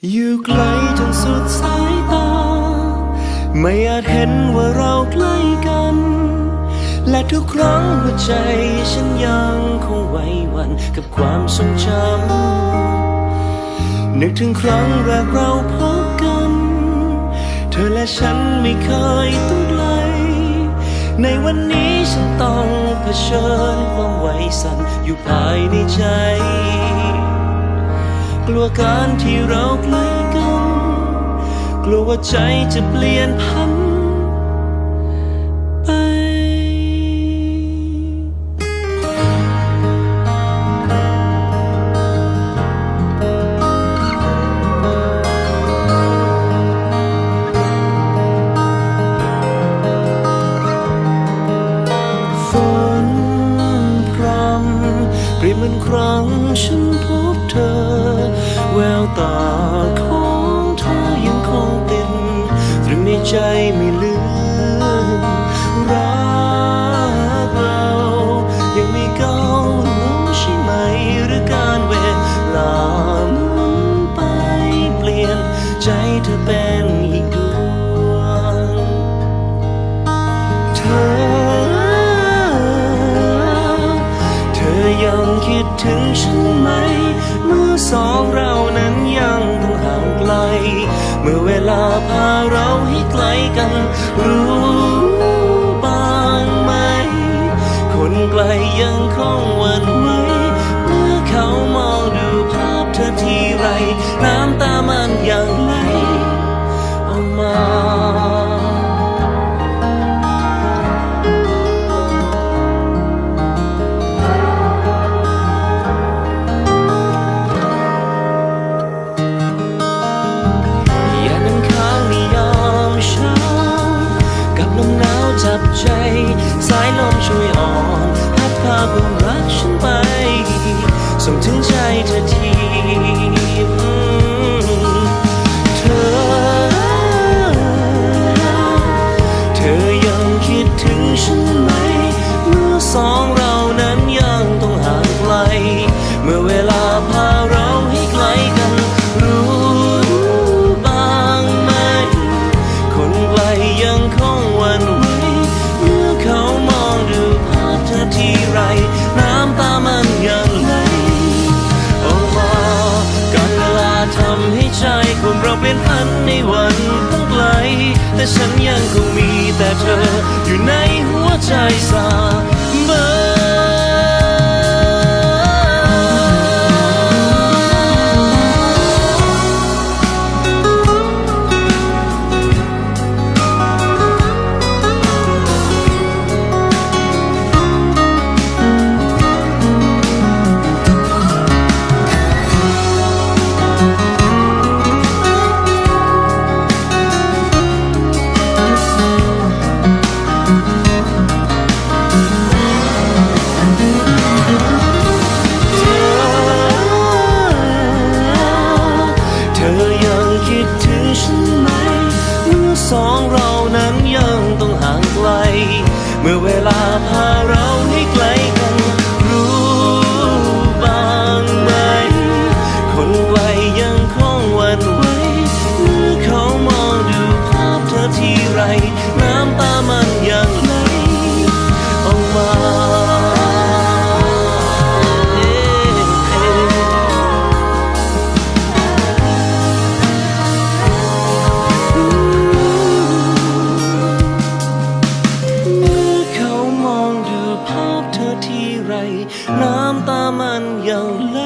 อยู่ไกลจนสุดสายตา ไม่อาจเห็นว่าเราใกล้กัน และทุกครั้งหัวใจฉันยังคงไหวหวันกับความทรงจำนึกถึงครั้งแรกเราพบกัน เธอและฉันไม่เคยต้องไกล ในวันนี้ฉันต้องเผชิญความไหวสั่นอยู่ภายในใจ กลัวการที่เราใกล้กัน กลัวว่าใจจะเปลี่ยนพันไปฝนพรำเปรียบเหมือนครั้งฉันพบเธอ แววตาของเธอยังคงติดตรึงในใจไม่ลืมรักเรายังไม่เก้าลงใช่ไหมหรือการเวลาหมุนไปเปลี่ยนใจเธอเป็นอีกดวงเธอ เธอยังคิดถึงฉันไหม เมื่อเวลาพาเรา ถึง ให้ใจคนเราเปลี่ยนพันในวันต้องไกล แต่ฉันยังคงมีแต่เธออยู่ในหัวใจสา ไร น้ำตามันยังไหล